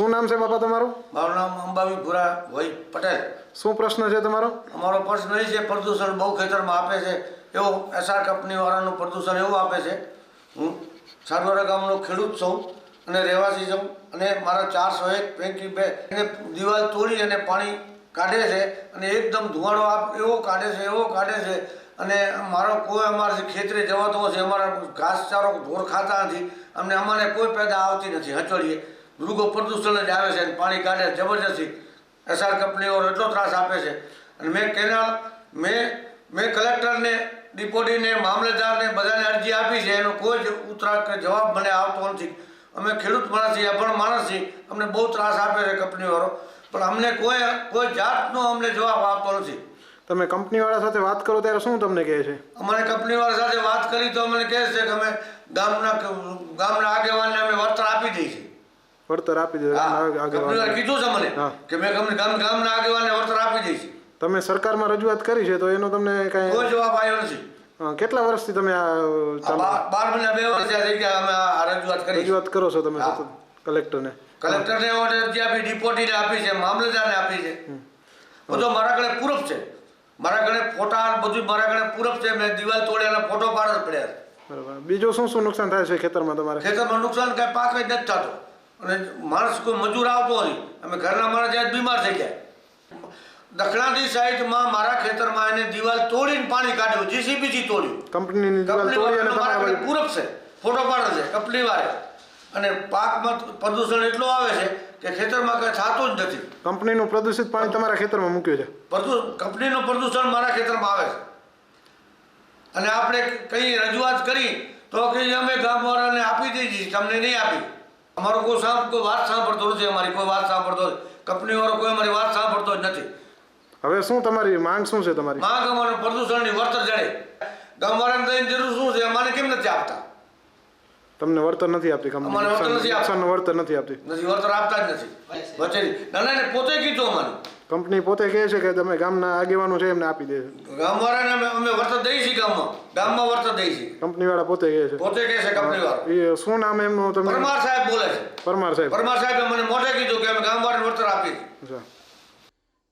શું નામ છે બાપા તમારું? મારું નામ અંબાવી ભુરા ભાઈ પટેલ. શું પ્રશ્ન છે તમારો? અમારો પ્રશ્ન એ છે પ્રદૂષણ બહુ ખેતરમાં આપે છે. એવો એસઆર કંપનીવાળાનું પ્રદૂષણ એવું આપે છે. હું સાગોરા ગામનો ખેડૂત છું અને રહેવાસી છું અને મારા ચારસો એક પૈકી બે એને દિવાલ તોડી અને પાણી કાઢે છે અને એકદમ ધુવાડો આપ એવો કાઢે છે એવો કાઢે છે. અને મારો કોઈ અમારે ખેતરે જવાતો છે અમારા ઘાસચારો ઢોર ખાતા નથી. અમને અમારે કોઈ પેદા આવતી નથી હચોડીએ. મૃગો પ્રદૂષણ જ આવે છે અને પાણી કાઢે જબરજસ્તી. એસઆર કંપનીઓ એટલો ત્રાસ આપે છે. અને મેં કેનાલ મેં મેં કલેક્ટરને ડિપોટીને મામલતદારને બધાને અરજી આપી છે. એનો કોઈ જ ઉતરા કે જવાબ મને આવતો નથી. અમે ખેડૂત માણસ છીએ અભણ માણસ છીએ અમને બહુ ત્રાસ આપે છે કંપનીવાળો. પણ અમને કોઈ કોઈ જાતનો અમને જવાબ આપતો નથી. તમે કંપનીવાળા સાથે વાત કરો ત્યારે શું તમને કહે છે? અમારે કંપનીવાળા સાથે વાત કરી તો અમને કહે છે કે અમે ગામના ગામના આગેવાનને અમે વળતર આપી દઈએ છીએ. વળતર આપી દે હા, આગળ કીધું છે મને કે મેં ગામ ગામ- ગામના આગેવાનને વળતર આપી દઈશ. તમે સરકારમાં રજૂઆત કરી છે તો એનો તમને કાંઈ કોઈ જવાબ આવ્યો નથી. કેટલા વર્ષથી તમે બાર મહિના બે વર્ષ થઈ ગયા અમે આ રજૂઆત કરી રજૂઆત કરો છો તમે. સતત કલેક્ટરને. કલેક્ટરને જે આપી ડિપોટીને આપી છે મામલતદારને આપી છે. બધો મારા ઘરે પૂરફ છે. મારા ઘરે ફોટા બધું મારા ઘરે પૂરફ છે. મેં દિવાલ તોડ્યા ફોટો પાડ પડ્યા બરાબર. બીજું શું શું નુકસાન થાય છે ખેતરમાં તમારે? ખેતરમાં નુકસાન કાંઈ પાક જ નથી થતો. અને માણસ કોઈ મજૂર આવતો નહીં અમે ઘરના માણસ ત્યાં જ બીમાર થઈ ગયા. દક્ષિણાથી સાઈડમાં મારા ખેતરમાં એને દિવાલ તોડીને પાણી કાઢ્યું જીસીબીથી તોડ્યું. કંપનીની દિવાલ તોડી અને મારા તમારા પૂરક છે ફોટો પાડે છે કંપની વાળે અને પાકમાં પ્રદૂષણ એટલું આવે છે કે ખેતરમાં કંઈ થતું જ નથી. કંપનીનું પ્રદૂષિત પાણી તમારા ખેતરમાં મૂક્યું છે? કંપનીનું પ્રદૂષણ મારા ખેતરમાં આવે છે. અને આપણે કંઈ રજૂઆત કરી તો કે અમે ગામવાળાને આપી દીધી તમને નહીં આપી અમારો કોઈ સાંભ કોઈ વાત સાંભળતો નથી અમારી કોઈ વાત સાંભળતો કંપની કંપનીવાળો કોઈ અમારી વાત સાંભળતો જ નથી. હવે શું તમારી માંગ શું છે તમારી? માંગ અમારે પ્રદૂષણની વળતર જડે. ગામવાળાને દઈને જરૂર શું છે? અમારે કેમ નથી આપતા? તમને વળતર નથી આપતી કંપની? અમારે વળતર નથી આપતી. વર્તન વળતર નથી આપતી. નથી વળતર આપતા જ નથી. વચ્ચે ના ના પોતે કીધું અમારે કંપની પોતે કહે છે કે તમે ગામના આગેવાનો છે એમને આપી દેજો ગામવાળાને અમે અમે વળતર દઈએ છીએ ગામમાં. ગામમાં વળતર દઈએ છીએ. કંપનીવાળા પોતે કહે છે. પોતે કહે છે કંપનીવાળા. એ શું નામ એમનું તમે? પરમાર સાહેબ બોલે છે. પરમાર સાહેબ. પરમાર સાહેબે મને મોઢે કીધું કે અમે ગામવાળાને વળતર આપી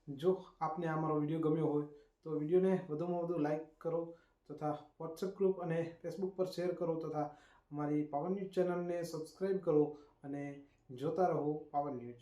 જો આપને આ મારો વીડિયો ગમ્યો હોય તો વિડીયોને વધુમાં વધુ લાઈક કરો તથા વોટ્સએપ ગ્રુપ અને ફેસબુક પર શેર કરો તથા અમારી પાવન ન્યૂઝ ચેનલને સબસ્ક્રાઈબ કરો અને જોતા રહો પાવન ન્યૂઝ.